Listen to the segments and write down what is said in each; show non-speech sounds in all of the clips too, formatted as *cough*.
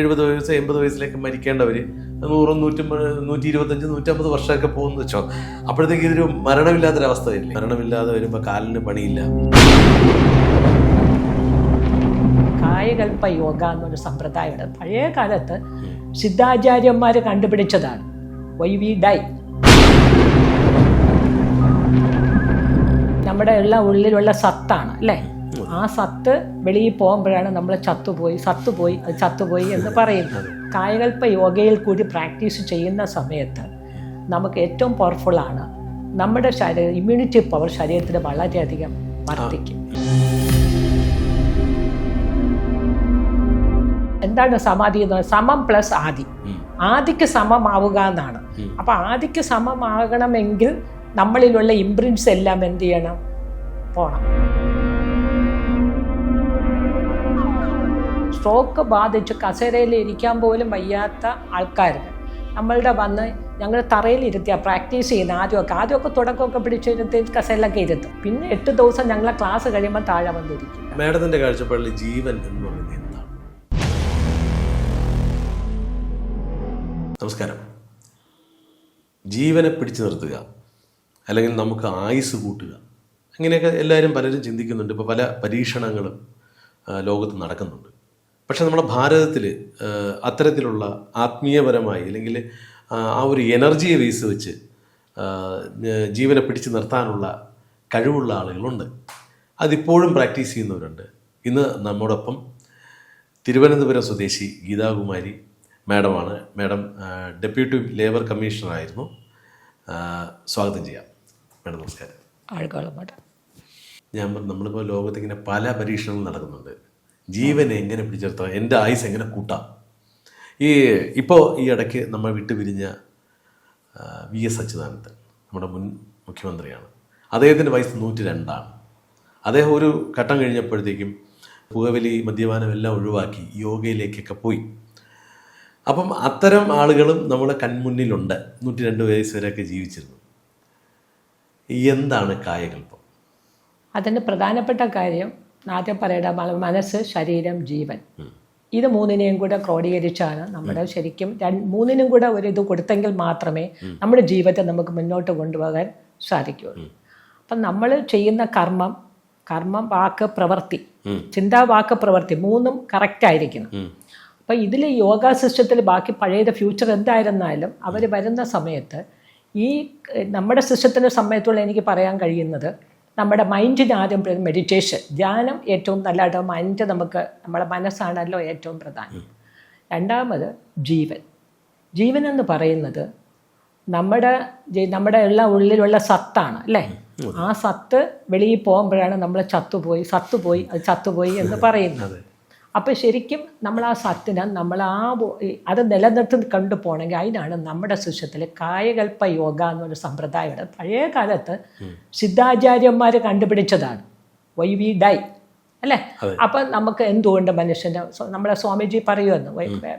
എഴുപത് വയസ്സ് എൺപത് വയസ്സിലേക്ക് മരിക്കേണ്ടവർ നൂറും നൂറ്റമ്പത് നൂറ്റി ഇരുപത്തഞ്ച് നൂറ്റമ്പത് വർഷമൊക്കെ പോകുന്ന വെച്ചോ. അപ്പോഴത്തേക്ക് ഇതൊരു മരണമില്ലാത്തൊരവസ്ഥ വരില്ലേ മരണമില്ലാതെ വരുമ്പോൾ കാലിന് പണിയില്ല. കായകൽപ്പ യോഗ എന്നൊരു സമ്പ്രദായമുണ്ട്. പഴയ കാലത്ത് സിദ്ധാചാര്യന്മാർ കണ്ടുപിടിച്ചതാണ്. Why we die. നമ്മുടെ ഉള്ള ഉള്ളിലുള്ള സത്താണ് അല്ലേ? ആ സത്ത് വെളിയിൽ പോകുമ്പോഴാണ് നമ്മൾ ചത്തുപോയി സത്തുപോയി അത് ചത്തുപോയി എന്ന് പറയുന്നത് കായകൽപ്പ യോഗയിൽ കൂടി പ്രാക്ടീസ് ചെയ്യുന്ന സമയത്ത് നമുക്ക് ഏറ്റവും പവർഫുള്ളാണ് നമ്മുടെ ശരീരം ഇമ്മ്യൂണിറ്റി പവർ ശരീരത്തിൽ വളരെയധികം വർദ്ധിക്കും. എന്താണ് സമാധി എന്ന് പറയുന്നത്? സമം പ്ലസ് ആദി. ആദിക്ക് സമമാവുക എന്നാണ്. അപ്പം ആദിക്ക് സമമാകണമെങ്കിൽ നമ്മളിലുള്ള ഇംപ്രിൻസ് എല്ലാം എന്ത് ചെയ്യണം? പോണം. സ്ട്രോക്ക് ബാധിച്ച് കസേരയിൽ ഇരിക്കാൻ പോലും വയ്യാത്ത ആൾക്കാർക്ക് നമ്മളുടെ വന്ന് ഞങ്ങൾ തറയിൽ ഇരുത്തിയ പ്രാക്ടീസ് ചെയ്യുന്ന ആദ്യമൊക്കെ. ആദ്യമൊക്കെ തുടക്കമൊക്കെ പിടിച്ചിരുത്തി കസേരയിലൊക്കെ ഇരുത്തും. പിന്നെ എട്ട് ദിവസം ഞങ്ങളെ ക്ലാസ് കഴിയുമ്പോൾ താഴെ വന്നിരിക്കും. മാഡത്തിന്റെ കാഴ്ചപ്പാടിൽ ജീവൻ എന്ന് പറയുന്നത് എന്താണ്? നമസ്കാരം. ജീവനെ പിടിച്ചു നിർത്തുക അല്ലെങ്കിൽ നമുക്ക് ആയുസ് കൂട്ടുക. അങ്ങനെയൊക്കെ എല്ലാവരും പലരും ചിന്തിക്കുന്നുണ്ട്. ഇപ്പോൾ പല പരീക്ഷണങ്ങളും ലോകത്ത് നടക്കുന്നുണ്ട്. പക്ഷേ നമ്മുടെ ഭാരതത്തിൽ അത്തരത്തിലുള്ള ആത്മീയപരമായി അല്ലെങ്കിൽ ആ, ഒരു എനർജിയെ ബേസ് വെച്ച് ജീവനെ പിടിച്ചു നിർത്താനുള്ള കഴിവുള്ള ആളുകളുണ്ട്. അതിപ്പോഴും പ്രാക്ടീസ് ചെയ്യുന്നവരുണ്ട്. ഇന്ന് നമ്മോടൊപ്പം തിരുവനന്തപുരം സ്വദേശി ഗീതാകുമാരി മാഡമാണ്. മാഡം ഡെപ്യൂട്ടി ലേബർ കമ്മീഷണറായിരുന്നു. സ്വാഗതം ചെയ്യാം. മാഡം നമസ്കാരം. ആളുകളും മാഡം ഞാൻ നമ്മളിപ്പോൾ ലോകത്തിങ്ങനെ പല പരീക്ഷണങ്ങളും നടക്കുന്നുണ്ട്. ജീവനെ എങ്ങനെ പിടിച്ചെടുത്താം? എന്റെ ആയുസ് എങ്ങനെ കൂട്ടാം? ഈ ഇപ്പോൾ ഈ ഇടയ്ക്ക് നമ്മൾ വിട്ടുപിരിഞ്ഞ വി എസ് അച്യുതാനന്ദൻ നമ്മുടെ മുൻ മുഖ്യമന്ത്രിയാണ്. അദ്ദേഹത്തിന്റെ വയസ്സ് നൂറ്റി രണ്ടാണ് അദ്ദേഹം ഒരു ഘട്ടം കഴിഞ്ഞപ്പോഴത്തേക്കും പുകവലി മദ്യപാനം എല്ലാം ഒഴിവാക്കി യോഗയിലേക്കൊക്കെ പോയി. അപ്പം അത്തരം ആളുകളും നമ്മുടെ കൺമുന്നിലുണ്ട്. നൂറ്റി രണ്ട് വയസ്സ് വരെയൊക്കെ ജീവിച്ചിരുന്നു. എന്താണ് കായകൽപ്പം അതിന്റെ പ്രധാനപ്പെട്ട കാര്യം ആദ്യം പറയേണ്ട മനസ്സ് ശരീരം ജീവൻ. ഇത് മൂന്നിനെയും കൂടെ ക്രോഡീകരിച്ചാണ് നമ്മുടെ ശരിക്കും രണ്ട് മൂന്നിനും കൂടെ ഒരു ഇത് കൊടുത്തെങ്കിൽ മാത്രമേ നമ്മുടെ ജീവിതത്തെ നമുക്ക് മുന്നോട്ട് കൊണ്ടുപോകാൻ സാധിക്കുകയുള്ളൂ. അപ്പം നമ്മൾ ചെയ്യുന്ന കർമ്മം കർമ്മം വാക്ക് പ്രവൃത്തി ചിന്താ വാക്ക് പ്രവൃത്തി മൂന്നും കറക്റ്റ് ആയിരിക്കണം. അപ്പം ഇതിൽ യോഗ സിസ്റ്റത്തിൽ ബാക്കി പഴയത് ഫ്യൂച്ചർ എന്തായിരുന്നാലും അവർ വരുന്ന സമയത്ത് ഈ നമ്മുടെ സിസ്റ്റത്തിന്റെ സമയത്തുള്ള എനിക്ക് പറയാൻ കഴിയുന്നത് നമ്മുടെ മൈൻഡിന് ആദ്യം മെഡിറ്റേഷൻ ധ്യാനം ഏറ്റവും നല്ലതായിട്ട് മൈൻഡ് നമുക്ക് നമ്മുടെ മനസ്സാണല്ലോ ഏറ്റവും പ്രധാനം. രണ്ടാമത് ജീവൻ. ജീവൻ എന്ന് പറയുന്നത് നമ്മുടെ നമ്മുടെ ഉള്ള ഉള്ളിലുള്ള സത്താണ് അല്ലേ? ആ സത്ത് വെളിയിൽ പോകുമ്പോഴാണ് നമ്മൾ ചത്തുപോയി സത്തുപോയി അത് ചത്തുപോയി എന്ന് പറയുന്നത്. അപ്പോൾ ശരിക്കും നമ്മൾ ആ സത്തിനെ നമ്മൾ ആ അത് നിലനിർത്തി കണ്ടു പോകണമെങ്കിൽ അതിനാണ് നമ്മുടെ ശിഷ്യത്തിൽ കായകൽപ്പ യോഗ എന്നൊരു സമ്പ്രദായമുണ്ട്. പഴയ കാലത്ത് സിദ്ധാചാര്യന്മാർ കണ്ടുപിടിച്ചതാണ്. വൈ വി ഡൈ അല്ലേ? അപ്പം നമുക്ക് എന്തുകൊണ്ട് മനുഷ്യന്റെ നമ്മുടെ നമ്മളെ സ്വാമിജി പറയുമെന്ന്.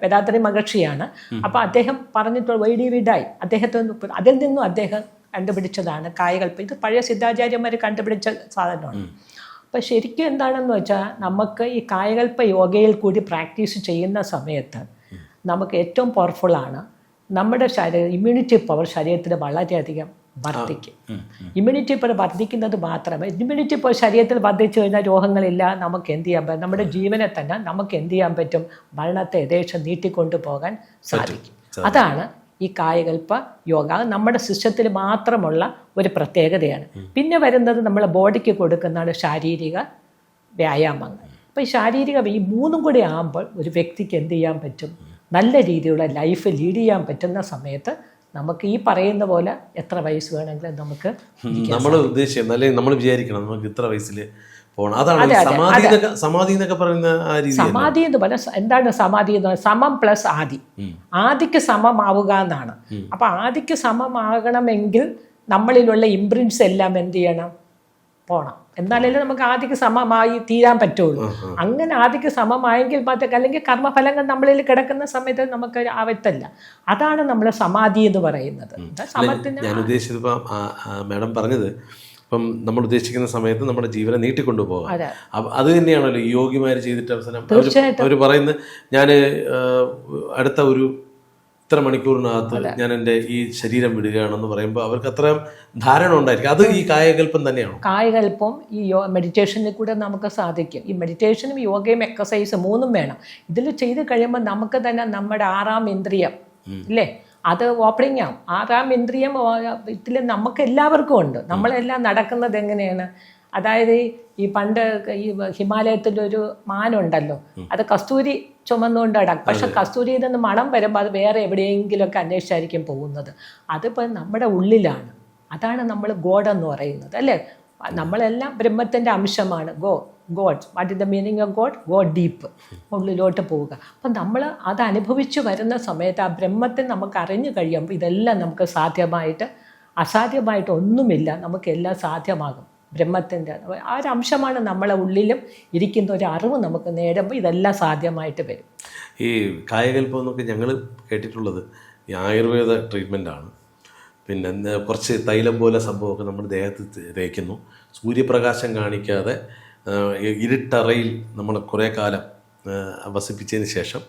വേദാത്രി മഹർഷിയാണ്. അപ്പം അദ്ദേഹം പറഞ്ഞിട്ടുള്ള വൈ ഡി വി ഡൈ അദ്ദേഹത്തെ അതിൽ നിന്നും അദ്ദേഹം കണ്ടുപിടിച്ചതാണ് കായകൽപ്പ ഇത് പഴയ സിദ്ധാചാര്യന്മാർ കണ്ടുപിടിച്ച സാധനമാണ്. അപ്പം ശരിക്കും എന്താണെന്ന് വെച്ചാൽ നമുക്ക് ഈ കായകൽപ്പ യോഗയിൽ കൂടി പ്രാക്ടീസ് ചെയ്യുന്ന സമയത്ത് നമുക്ക് ഏറ്റവും പവർഫുള്ളാണ് നമ്മുടെ ശരീരം ഇമ്മ്യൂണിറ്റി പവർ ശരീരത്തിൽ വളരെയധികം വർദ്ധിക്കും. ഇമ്മ്യൂണിറ്റി പവർ വർദ്ധിക്കുന്നത് മാത്രമേ ഇമ്മ്യൂണിറ്റി പവർ ശരീരത്തിൽ വർദ്ധിച്ചു കഴിഞ്ഞാൽ രോഗങ്ങളില്ല നമുക്ക് എന്ത് ചെയ്യാൻ പറ്റും നമ്മുടെ ജീവനെ തന്നെ നമുക്ക് എന്ത് ചെയ്യാൻ പറ്റും? മരണത്തെ ഏകദേശം നീട്ടിക്കൊണ്ടു പോകാൻ സാധിക്കും. അതാണ് ഈ കായകൽപ്പ യോഗ അത് നമ്മുടെ സിസ്റ്റത്തിൽ മാത്രമുള്ള ഒരു പ്രത്യേകതയാണ്. പിന്നെ വരുന്നത് നമ്മളെ ബോഡിക്ക് കൊടുക്കുന്നതാണ് ശാരീരിക വ്യായാമങ്ങൾ. അപ്പോൾ ഈ ശാരീരിക ഈ മൂന്നും കൂടി ആകുമ്പോൾ ഒരു വ്യക്തിക്ക് എന്ത് ചെയ്യാൻ പറ്റും? നല്ല രീതിയിലുള്ള ലൈഫ് ലീഡ് ചെയ്യാൻ പറ്റുന്ന സമയത്ത് നമുക്ക് ഈ പറയുന്ന പോലെ എത്ര വയസ്സ് വേണമെങ്കിലും നമുക്ക് നമ്മൾ ഉദ്ദേശിക്കുന്നത് അല്ലെങ്കിൽ നമ്മൾ വിചാരിക്കണം നമുക്ക് ഇത്ര വയസ്സിൽ പോകണം അതാണ് സമാധി സമാധി എന്നൊക്കെ പറയുന്ന സമാധി എന്ന് പറഞ്ഞാൽ എന്താണ് സമാധി എന്ന് പറഞ്ഞാൽ സമം പ്ലസ് ആദി. ആദിക്ക് സമമാവുക എന്നാണ്. അപ്പൊ ആദിക്ക് സമമാകണമെങ്കിൽ നമ്മളിലുള്ള ഇംപ്രിൻസ് എല്ലാം എന്ത് ചെയ്യണം? പോണം. എന്നാലല്ലേ നമുക്ക് ആദിക്ക് സമമായി തീരാൻ പറ്റുള്ളൂ. അങ്ങനെ ആദിക്ക് സമമായെങ്കിൽ മാത്രം അല്ലെങ്കിൽ കർമ്മഫലങ്ങൾ നമ്മളിൽ കിടക്കുന്ന സമയത്ത് നമുക്ക് ആവത്തല്ല അതാണ് നമ്മൾ സമാധി എന്ന് പറയുന്നത്. സമത്തിന് ഞാൻ ഉദ്ദേശിച്ചത് ഇപ്പം മാഡം പറഞ്ഞത് അപ്പം നമ്മൾ ഉദ്ദേശിക്കുന്ന സമയത്ത് നമ്മുടെ ജീവനെ നീട്ടിക്കൊണ്ടുപോകാം. അതെ. തന്നെയാണല്ലോ യോഗിമാര് യോഗിമാർ ചെയ്തിട്ട് അവസാനം അവർ പറയുന്ന ഞാൻ അടുത്ത ഒരു ഇത്ര മണിക്കൂറിനകത്ത് ഞാൻ എന്റെ ഈ ശരീരം വിടുകയാണെന്ന് പറയുമ്പോൾ അവർക്ക് അത്രയും ധാരണ ഉണ്ടായിരിക്കും. അത് ഈ കായകൽപ്പം തന്നെയാണ്? കായകൽപ്പം ഈ യോ മെഡിറ്റേഷനിൽ കൂടെ നമുക്ക് സാധിക്കും. ഈ മെഡിറ്റേഷനും യോഗയും എക്സസൈസും മൂന്നും വേണം. ഇതിൽ ചെയ്ത് കഴിയുമ്പോൾ നമുക്ക് തന്നെ നമ്മുടെ ആറാം ഇന്ദ്രിയം ഇല്ലേ? അത് ഓപ്പണിംഗ് ആവും ആറാം ഇന്ദ്രിയം ഇതിൽ നമുക്ക് എല്ലാവർക്കും ഉണ്ട്. നമ്മളെല്ലാം നടക്കുന്നത് എങ്ങനെയാണ്? അതായത് ഈ- പണ്ട് ഈ ഹിമാലയത്തിലൊരു മാനുണ്ടല്ലോ. അത് കസ്തൂരി ചുമന്നുകൊണ്ട് നടക്കും പക്ഷെ കസ്തൂരിയിൽ നിന്ന് മണം വരുമ്പോൾ അത് വേറെ എവിടെയെങ്കിലുമൊക്കെ അന്വേഷിച്ചായിരിക്കും പോകുന്നത്. അതിപ്പോൾ നമ്മുടെ ഉള്ളിലാണ്. അതാണ് നമ്മൾ ഗോഡ് എന്ന് പറയുന്നത് അല്ലേ? നമ്മളെല്ലാം ബ്രഹ്മത്തിന്റെ അംശമാണ്. Go God. What is the meaning of God go deep ഉള്ളിലോട്ട് പോവുക. അപ്പം നമ്മൾ അത് അനുഭവിച്ചു വരുന്ന സമയത്ത് ആ ബ്രഹ്മത്തെ നമുക്ക് അറിഞ്ഞു കഴിയുമ്പോൾ ഇതെല്ലാം നമുക്ക് സാധ്യമായിട്ട് അസാധ്യമായിട്ട് ഒന്നുമില്ല. നമുക്കെല്ലാം സാധ്യമാകും. ബ്രഹ്മത്തിന്റെ ആ ഒരു അംശമാണ് നമ്മളെ ഉള്ളിലും ഇരിക്കുന്ന ഒരു അറിവ് നമുക്ക് നേടുമ്പോൾ ഇതെല്ലാം സാധ്യമായിട്ട് വരും. ഈ കായകൽപ്പം എന്നൊക്കെ ഞങ്ങൾ കേട്ടിട്ടുള്ളത് ഈ ആയുർവേദ ട്രീറ്റ്മെന്റാണ് പിന്നെ കുറച്ച് തൈലം പോലെ സംഭവമൊക്കെ നമ്മുടെ ദേഹത്ത് തേക്കുന്നു. സൂര്യപ്രകാശം കാണിക്കാതെ ഇരുട്ടറയിൽ നമ്മൾ കുറേ കാലം വസിപ്പിച്ചതിന് ശേഷം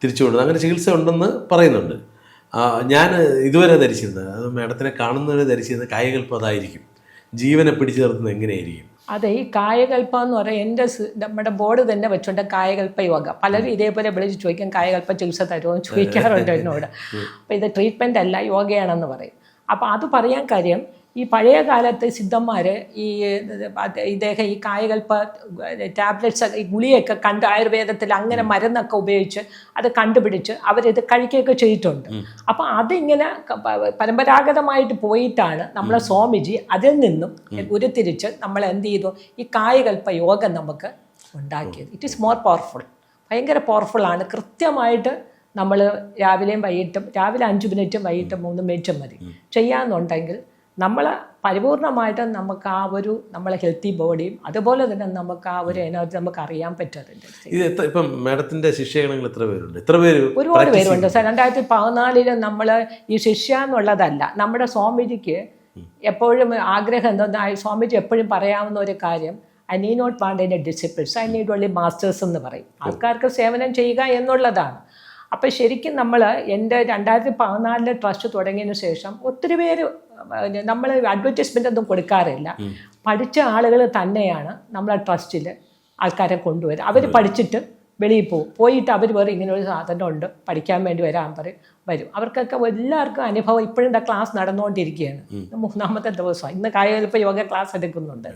തിരിച്ചു കൊണ്ടു അങ്ങനെ ചികിത്സ ഉണ്ടെന്ന് പറയുന്നുണ്ട്. ഞാൻ ഇതുവരെ ധരിച്ചിരുന്നത് അത് മേഡത്തിനെ കാണുന്നവരെ ധരിച്ചിരുന്നത് കായകൽപ്പം അതായിരിക്കും. ജീവനെ പിടിച്ചു നിർത്തുന്നത് എങ്ങനെയായിരിക്കും? അതെ ഈ കായകൽപ്പം എന്ന് പറയാൻ എന്റെ നമ്മുടെ ബോർഡ് തന്നെ വെച്ചുകൊണ്ട് കായകൽപ്പ യോഗ. പലരും ഇതേപോലെ വിളിച്ച് ചോദിക്കും കായകൽപ്പ ചികിത്സ തരുമോ എന്ന് ചോദിക്കാറുണ്ട് എന്നോട്. അപ്പോൾ ഇത് ട്രീറ്റ്മെന്റ് അല്ല യോഗയാണെന്ന് പറയും. അപ്പോൾ അത് പറയാൻ കാര്യം ഈ പഴയ കാലത്ത് സിദ്ധന്മാർ ഈ ഇദ്ദേഹം ഈ കായകൽപ്പ ടാബ്ലറ്റ്സ് ഈ ഗുളിയൊക്കെ കണ്ട് ആയുർവേദത്തിൽ അങ്ങനെ മരുന്നൊക്കെ ഉപയോഗിച്ച് അത് കണ്ടുപിടിച്ച് അവരിത് കഴിക്കുകയൊക്കെ ചെയ്തിട്ടുണ്ട്. അപ്പോൾ അതിങ്ങനെ പരമ്പരാഗതമായിട്ട് പോയിട്ടാണ് നമ്മളെ സ്വാമിജി അതിൽ നിന്നും ഉരുത്തിരിച്ച് നമ്മൾ എന്ത് ചെയ്തു? ഈ കായകൽപ്പ യോഗം നമുക്ക് ഉണ്ടാക്കിയത്. ഇറ്റ് ഈസ് മോർ പവർഫുൾ ഭയങ്കര പവർഫുൾ ആണ്. കൃത്യമായിട്ട് നമ്മൾ രാവിലെയും വൈകിട്ടും രാവിലെ അഞ്ച് മിനിറ്റും വൈകിട്ടും മൂന്ന് മിനിറ്റും മതി. ചെയ്യാന്നുണ്ടെങ്കിൽ നമ്മൾ പരിപൂർണമായിട്ടും നമുക്ക് ആ ഒരു നമ്മളെ ഹെൽത്തി ബോഡിയും അതുപോലെ തന്നെ നമുക്ക് ആ ഒരു എനർജി നമുക്ക് അറിയാൻ പറ്റുന്നുണ്ട് ഇത് ഇപ്പം ശിഷ്യഗണങ്ങൾ എത്ര പേരുണ്ട്? എത്ര പേര് ഒരുപാട് പേരുണ്ട്. സാർ രണ്ടായിരത്തി പതിനാലിൽ നമ്മൾ ഈ ശിഷ്യ എന്നുള്ളതല്ല നമ്മുടെ സ്വാമിജിക്ക് എപ്പോഴും ആഗ്രഹം എന്താ സ്വാമിജി എപ്പോഴും പറയാവുന്ന ഒരു കാര്യം ഐ നീ നോട്ട് വാണ്ട് എന്റെ disciplines I need only masters എന്ന് പറയും. ആൾക്കാർക്ക് സേവനം ചെയ്യുക എന്നുള്ളതാണ്. അപ്പം ശരിക്കും നമ്മൾ എന്റെ രണ്ടായിരത്തി പതിനാലിലെ ട്രസ്റ്റ് തുടങ്ങിയതിന് ശേഷം ഒത്തിരി പേര് നമ്മൾ അഡ്വർടൈസ്മെന്റ് ഒന്നും കൊടുക്കാറില്ല. പഠിച്ച ആളുകൾ തന്നെയാണ് നമ്മളെ ട്രസ്റ്റിൽ ആൾക്കാരെ കൊണ്ടുവരിക അവർ പഠിച്ചിട്ട് വെളിയിൽ പോകും പോയിട്ട് അവർ വേറെ ഇങ്ങനെ ഒരു സാധനം ഉണ്ട് പഠിക്കാൻ വേണ്ടി വരാൻ പറയും വരും. അവർക്കൊക്കെ എല്ലാവർക്കും അനുഭവം ഇപ്പോഴും ക്ലാസ് നടന്നുകൊണ്ടിരിക്കുകയാണ് മൂന്നാമത്തെ ദിവസം ഇന്ന് കായകൽപ്പ യോഗ ക്ലാസ് എടുക്കുന്നുണ്ട്.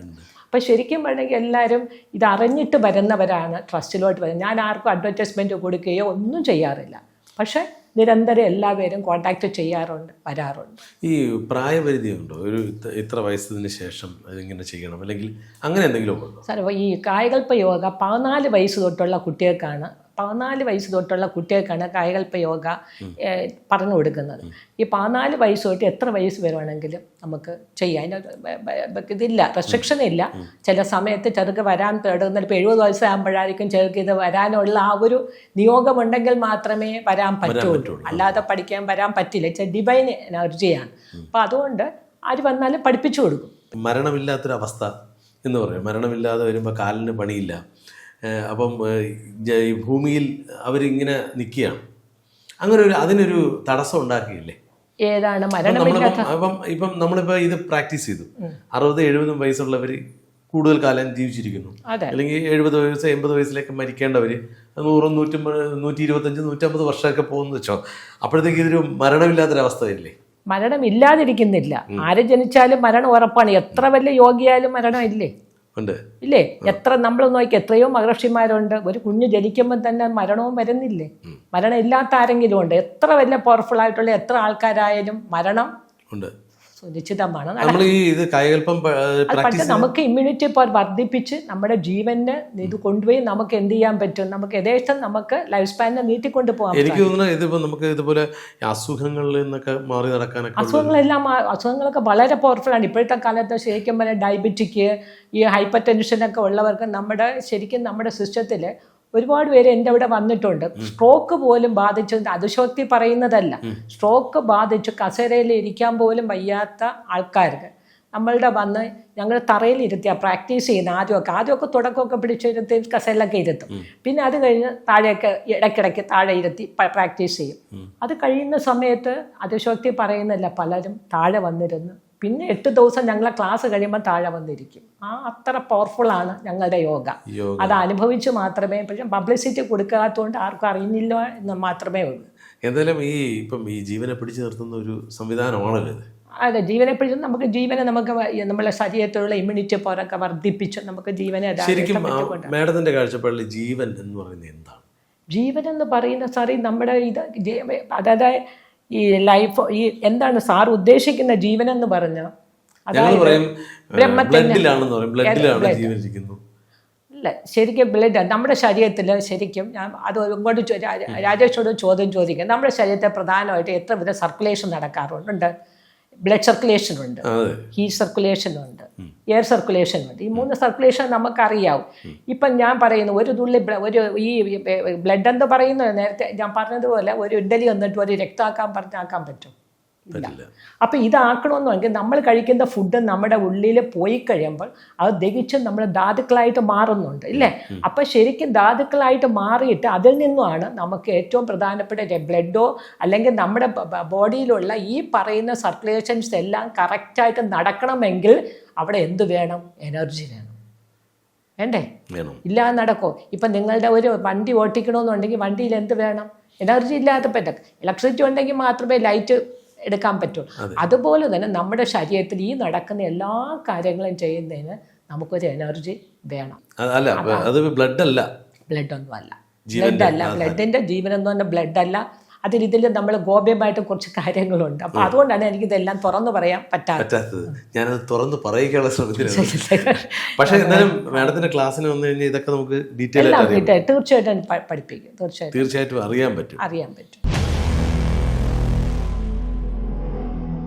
അപ്പം ശരിക്കും പറഞ്ഞെങ്കിൽ എല്ലാവരും ഇത് അറിഞ്ഞിട്ട് വരുന്നവരാണ് ട്രസ്റ്റിലോട്ട് വരുന്നത്. ഞാൻ ആർക്കും അഡ്വർടൈസ്മെന്റ് കൊടുക്കുകയോ ഒന്നും ചെയ്യാറില്ല. പക്ഷേ നിരന്തരം എല്ലാവരും കോണ്ടാക്ട് ചെയ്യാറുണ്ട് വരാറുണ്ട്. ഈ പ്രായപരിധി ഉണ്ടോ? ഒരു ഇത്ര- വയസ്സിന് ശേഷം ഇങ്ങനെ ചെയ്യണം അല്ലെങ്കിൽ അങ്ങനെ എന്തെങ്കിലും സാർ ഈ കായകൽപ്പ യോഗ പതിനാല് വയസ്സ് തൊട്ടുള്ള കുട്ടികൾക്കാണ് പതിനാല് വയസ്സ് തൊട്ടുള്ള കുട്ടികൾക്കാണ് കായകൽപ്പ യോഗ പറഞ്ഞു കൊടുക്കുന്നത്. ഈ പതിനാല് വയസ്സ് തൊട്ട് എത്ര വയസ്സ് വരുവാണെങ്കിലും നമുക്ക് ചെയ്യാം. അതിന്റെ ബ- ബ- ബ- ഇതില്ല റെസ്ട്രിക്ഷൻ ഇല്ല. ചില സമയത്ത് ചെറുക്ക് വരാൻ തുടങ്ങുന്ന ഇപ്പോൾ എഴുപത് വയസ്സാകുമ്പോഴായിരിക്കും ചെറുക്ക് ഇത് വരാനുള്ള ആ ഒരു നിയോഗമുണ്ടെങ്കിൽ മാത്രമേ വരാൻ പറ്റുള്ളൂ. അല്ലാതെ പഠിക്കാൻ വരാൻ പറ്റില്ല. ഇറ്റ്സ് ഡിവൈൻ എനർജിയാണ് അപ്പോൾ അതുകൊണ്ട് ആര് വന്നാലും പഠിപ്പിച്ചു കൊടുക്കും. മരണമില്ലാത്തൊരവസ്ഥ എന്ന് പറയും. മരണമില്ലാതെ വരുമ്പോൾ കാലിന് പണിയില്ല. അപ്പം ഭൂമിയിൽ അവരിങ്ങനെ നിൽക്കുകയാണ്. അങ്ങനെ ഒരു അതിനൊരു തടസ്സം ഉണ്ടാക്കിയില്ലേ ഏതാണ്? അപ്പം ഇപ്പം നമ്മളിപ്പോൾ ഇത് പ്രാക്ടീസ് ചെയ്തു. അറുപത് എഴുപതും വയസ്സുള്ളവർ കൂടുതൽ കാലം ജീവിച്ചിരിക്കുന്നു. അല്ലെങ്കിൽ എഴുപത് വയസ്സ് എൺപത് വയസ്സിലേക്ക് മരിക്കേണ്ടവർ നൂറും നൂറ്റമ്പത് നൂറ്റി ഇരുപത്തഞ്ച് നൂറ്റമ്പത് വർഷമൊക്കെ പോകുന്നു വെച്ചോ. അപ്പോഴത്തേക്ക് ഇതൊരു മരണമില്ലാത്തൊരവസ്ഥ വരില്ലേ മരണം ഇല്ലാതിരിക്കുന്നില്ല ആര് ജനിച്ചാലും മരണം ഉറപ്പാണ്. എത്ര വലിയ യോഗിയായാലും മരണം ഇല്ലേ ഇല്ലേ? എത്ര നമ്മൾ നോക്കി എത്രയോ മഹർഷിമാരുണ്ട്. ഒരു കുഞ്ഞ് ജനിക്കുമ്പോൾ തന്നെ മരണവും വരുന്നില്ലേ? മരണം ഇല്ലാത്ത ആരെങ്കിലും ഉണ്ട്? എത്ര വലിയ പവർഫുൾ ആയിട്ടുള്ള എത്ര ആൾക്കാരായാലും മരണം ഉണ്ട്. സുനിശ്ചിതമാണ് നമ്മൾ ഈ ഇത് കായകൽപ്പം അത് പ്രാക്ടീസ് നമുക്ക് ഇമ്മ്യൂണിറ്റി പവർ വർദ്ധിപ്പിച്ച് നമ്മുടെ ജീവന് ഇത് കൊണ്ടുപോയി നമുക്ക് എന്ത് ചെയ്യാൻ പറ്റും? നമുക്ക് യഥേഷ്ടം നമുക്ക് ലൈഫ് സ്പാനിനെ നീട്ടിക്കൊണ്ട് പോകാം എനിക്ക് തോന്നുന്നത് നമുക്ക് ഇതുപോലെ അസുഖങ്ങളിൽ നിന്നൊക്കെ മാറി നടക്കാനൊക്കെ അസുഖങ്ങളെല്ലാം അസുഖങ്ങളൊക്കെ വളരെ പവർഫുൾ ആണ്. ഇപ്പോഴത്തെ കാലത്ത് ശരിക്കും പറഞ്ഞാൽ ഡയബറ്റിക് ഈ ഹൈപ്പർ ടെൻഷനൊക്കെ ഉള്ളവർക്ക് നമ്മുടെ ശരിക്കും നമ്മുടെ സിസ്റ്റത്തിൽ ഒരുപാട് പേര് എന്റെ അവിടെ വന്നിട്ടുണ്ട്. സ്ട്രോക്ക് പോലും ബാധിച്ചു. അതിശോക്തി പറയുന്നതല്ല. സ്ട്രോക്ക് ബാധിച്ചു. കസേരയിൽ ഇരിക്കാൻ പോലും വയ്യാത്ത ആൾക്കാർക്ക് നമ്മളുടെ വന്ന് ഞങ്ങൾ തറയിൽ ഇരുത്തിയ പ്രാക്ടീസ് ചെയ്യുന്ന ആദ്യമൊക്കെ. ആദ്യമൊക്കെ തുടക്കമൊക്കെ പിടിച്ചിരുത്തി കസേലൊക്കെ ഇരുത്തും. പിന്നെ അത് കഴിഞ്ഞ് താഴെയൊക്കെ ഇടയ്ക്കിടയ്ക്ക് താഴെ ഇരുത്തി പ്രാക്ടീസ് ചെയ്യും. അത് കഴിയുന്ന സമയത്ത് അതിശോക്തി പറയുന്നില്ല പലരും താഴെ വന്നിരുന്ന് പിന്നെ എട്ട് ദിവസം ഞങ്ങളെ ക്ലാസ് കഴിയുമ്പോൾ താഴെ വന്നിരിക്കും. ആ അത്ര പവർഫുൾ ആണ് ഞങ്ങളുടെ യോഗ. അത് അനുഭവിച്ച് മാത്രമേ പക്ഷെ പബ്ലിസിറ്റി കൊടുക്കാത്തതുകൊണ്ട് ആർക്കും അറിയുന്നില്ല എന്ന് മാത്രമേ ഉള്ളൂ. എന്തായാലും ഈ ഇപ്പം ഈ ജീവനെ പിടിച്ചു നിർത്തുന്ന ഒരു സംവിധാനമാണല്ലോ ഇത്. അതെ ജീവനെ പിടിച്ചു നമുക്ക് ജീവനെ നമുക്ക് നമ്മുടെ നമ്മളെ ശരീരത്തിലുള്ള ഇമ്മ്യൂണിറ്റി പോരൊക്കെ വർദ്ധിപ്പിച്ച് നമുക്ക് ജീവനെ ശരിക്കും മാഡത്തിന്റെ കാഴ്ചപ്പാടിൽ ജീവൻ എന്ന് പറയുന്നത് എന്താണ്? ജീവൻ എന്ന് പറയുന്ന സാറി നമ്മുടെ ഇത് അതായത് ഈ ലൈഫ് ഈ എന്താണ് സാർ ഉദ്ദേശിക്കുന്ന ജീവൻ എന്ന് പറഞ്ഞ അല്ല ശരിക്കും ബ്ലഡ് നമ്മുടെ ശരീരത്തിൽ ശരിക്കും ഞാൻ അത് ഇങ്ങോട്ട് രാജേഷോട് ചോദ്യം ചോദിക്കാം. നമ്മുടെ ശരീരത്തെ പ്രധാനമായിട്ട് എത്ര വിധ സർക്കുലേഷൻ നടക്കാറുണ്ട് ബ്ലഡ് സർക്കുലേഷൻ ഉണ്ട്. ഹീറ്റ് സർക്കുലേഷൻ ഉണ്ട്. എയർ സർക്കുലേഷൻ ഉണ്ട്. ഈ മൂന്ന് സർക്കുലേഷൻ നമുക്കറിയാവും. ഇപ്പം ഞാൻ പറയുന്നു ഒരു തുള്ളി ഒരു ഈ ബ്ലഡ് എന്ന് പറയുന്നത് നേരത്തെ ഞാൻ പറഞ്ഞതുപോലെ ഒരു ഇഡലി വന്നിട്ട് ഒരു രക്തമാക്കാൻ പറഞ്ഞാക്കാൻ പറ്റും. പറ്റില്ല. അപ്പം ഇതാക്കണമെന്നുണ്ടെങ്കിൽ നമ്മൾ കഴിക്കുന്ന ഫുഡ് നമ്മുടെ ഉള്ളിൽ പോയി കഴിയുമ്പോൾ അത് ദഹിച്ച് നമ്മൾ ധാതുക്കളായിട്ട് മാറുന്നുണ്ട് ഇല്ലേ? അപ്പം ശരിക്കും ധാതുക്കളായിട്ട് മാറിയിട്ട് അതിൽ നിന്നുമാണ് നമുക്ക് ഏറ്റവും പ്രധാനപ്പെട്ട ബ്ലഡോ അല്ലെങ്കിൽ നമ്മുടെ ബോഡിയിലുള്ള ഈ പറയുന്ന സർക്കുലേഷൻസ് എല്ലാം കറക്റ്റായിട്ട് നടക്കണമെങ്കിൽ അവിടെ എന്ത് വേണം? എനർജി വേണം. വേണ്ടേ? വേണം. ഇല്ലാതെ നടക്കോ? ഇപ്പം നിങ്ങളുടെ ഒരു വണ്ടി ഓട്ടിക്കണമെന്നുണ്ടെങ്കിൽ വണ്ടിയിൽ എന്ത് വേണം? എനർജി ഇല്ലാതെ പറ്റും ഇലക്ട്രിസിറ്റി ഉണ്ടെങ്കിൽ മാത്രമേ ലൈറ്റ് എടുക്കാൻ പറ്റുള്ളൂ അതുപോലെ തന്നെ നമ്മുടെ ശരീരത്തിൽ ഈ നടക്കുന്ന എല്ലാ കാര്യങ്ങളും ചെയ്യുന്നതിന് നമുക്കൊരു എനർജി വേണം. അല്ല അത്. ബ്ലഡ് അല്ല ബ്ലഡ് ഒന്നും അല്ല. ബ്ലഡ് അല്ല ബ്ലഡിന്റെ ജീവൻ എന്ന് പറഞ്ഞാൽ ബ്ലഡ് അല്ല അതിൽ ഇതിൽ നമ്മൾ ഗോപ്യമായിട്ട് കുറച്ച് കാര്യങ്ങളുണ്ട്. അപ്പൊ അതുകൊണ്ടാണ് എനിക്ക് ഇതെല്ലാം തുറന്നു പറയാൻ പറ്റാത്തത്. ഞാനത് തുറന്ന് പറയിക്കാനുള്ള ശ്രമത്തിലാണ്. *laughs* പക്ഷെ എന്നാലും മാഡത്തിന്റെ ക്ലാസ്സിന് വന്നു കഴിഞ്ഞാൽ ഇതൊക്കെ നമുക്ക് ഡീറ്റെയിൽ തീർച്ചയായിട്ടും പഠിപ്പിക്കും. തീർച്ചയായിട്ടും. തീർച്ചയായിട്ടും അറിയാൻ പറ്റും. അറിയാൻ പറ്റും.